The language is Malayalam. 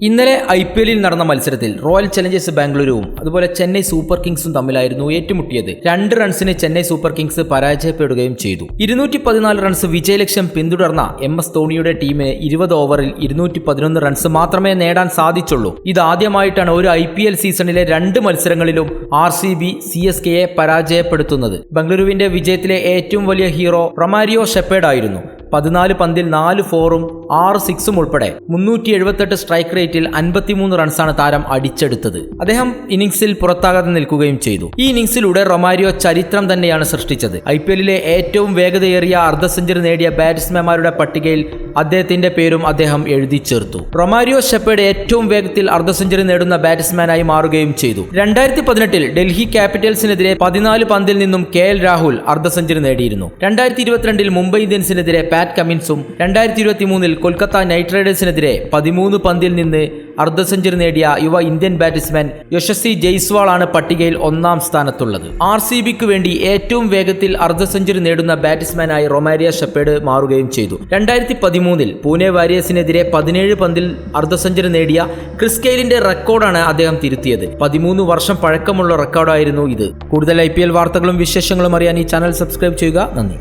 ഇന്നലെ ഐ പി എല്ലിൽ നടന്ന മത്സരത്തിൽ റോയൽ ചലഞ്ചേഴ്സ് ബാംഗ്ലൂരുവും അതുപോലെ ചെന്നൈ സൂപ്പർ കിങ്സും തമ്മിലായിരുന്നു ഏറ്റുമുട്ടിയത്. രണ്ട് റൺസിന് ചെന്നൈ സൂപ്പർ കിങ്സ് പരാജയപ്പെടുകയും ചെയ്തു. ഇരുന്നൂറ്റി പതിനാല് റൺസ് വിജയലക്ഷ്യം പിന്തുടർന്ന എം എസ് ധോണിയുടെ ടീമിന് ഇരുപത് ഓവറിൽ ഇരുന്നൂറ്റി പതിനൊന്ന് റൺസ് മാത്രമേ നേടാൻ സാധിച്ചുള്ളൂ. ഇതാദ്യമായിട്ടാണ് ഒരു ഐ പി എൽ സീസണിലെ രണ്ട് മത്സരങ്ങളിലും R C B C S കെയെ പരാജയപ്പെടുത്തുന്നത്. ബംഗളൂരുവിന്റെ വിജയത്തിലെ ഏറ്റവും വലിയ ഹീറോ റൊമാരിയോ ഷെപ്പേഡ് ആയിരുന്നു പതിനാല് പന്തിൽ നാല് ഫോറും ആറ് സിക്സും ഉൾപ്പെടെ മുന്നൂറ്റി എഴുപത്തെട്ട് സ്ട്രൈക്ക് റേറ്റിൽ അൻപത്തിമൂന്ന് റൺസാണ് താരം അടിച്ചെടുത്തത്. അദ്ദേഹം ഇന്നിംഗ്സിൽ പുറത്താകാതെ നിൽക്കുകയും ചെയ്തു. ഈ ഇന്നിംഗ്സിലൂടെ റൊമാരിയോ ചരിത്രം തന്നെയാണ് സൃഷ്ടിച്ചത്. ഐ പി എല്ലിലെ ഏറ്റവും വേഗതയേറിയ അർദ്ധ സെഞ്ചുറി നേടിയ ബാറ്റ്സ്മാൻമാരുടെ പട്ടികയിൽ അദ്ദേഹത്തിന്റെ പേരും അദ്ദേഹം എഴുതി ചേർത്തു. റൊമാരിയോ ഷെപ്പേഡ് ഏറ്റവും വേഗത്തിൽ അർദ്ധ സെഞ്ചുറി നേടുന്ന ബാറ്റ്സ്മാനായി മാറുകയും ചെയ്തു. രണ്ടായിരത്തി പതിനെട്ടിൽ ഡൽഹി ക്യാപിറ്റൽസിനെതിരെ പതിനാല് പന്തിൽ നിന്നും കെ എൽ രാഹുൽ അർദ്ധ സെഞ്ചുറി നേടിയിരുന്നു. രണ്ടായിരത്തി ഇരുപത്തിരണ്ടിൽ മുംബൈ ഇന്ത്യൻസിനെതിരെ പാറ്റ് കമിൻസും രണ്ടായിരത്തി ഇരുപത്തി മൂന്നിൽ കൊൽക്കത്ത നൈറ്റ് റൈഡേഴ്സിനെതിരെ പതിമൂന്ന് പന്തിൽ നിന്ന് അർദ്ധ സെഞ്ചുറി നേടിയ യുവ ഇന്ത്യൻ ബാറ്റ്സ്മാൻ യശസ്വി ജയ്സ്വാൾ ആണ് പട്ടികയിൽ ഒന്നാം സ്ഥാനത്തുള്ളത്. ആർ സി ബിക്ക് വേണ്ടി ഏറ്റവും വേഗത്തിൽ അർദ്ധ സെഞ്ചുറി നേടുന്ന ബാറ്റ്സ്മാനായി റൊമാരിയ ഷെപ്പേഡ് മാറുകയും ചെയ്തു. രണ്ടായിരത്തി പതിമൂന്നിൽ പൂനെ വാരിയേഴ്സിനെതിരെ പതിനേഴ് പന്തിൽ അർദ്ധ സെഞ്ചുറി നേടിയ ക്രിസ് കെയിലിന്റെ റെക്കോർഡാണ് അദ്ദേഹം തിരുത്തിയത്. പതിമൂന്ന് വർഷം പഴക്കമുള്ള റെക്കോർഡായിരുന്നു ഇത്. കൂടുതൽ ഐ വാർത്തകളും വിശേഷങ്ങളും അറിയാൻ ഈ ചാനൽ സബ്സ്ക്രൈബ് ചെയ്യുക. നന്ദി.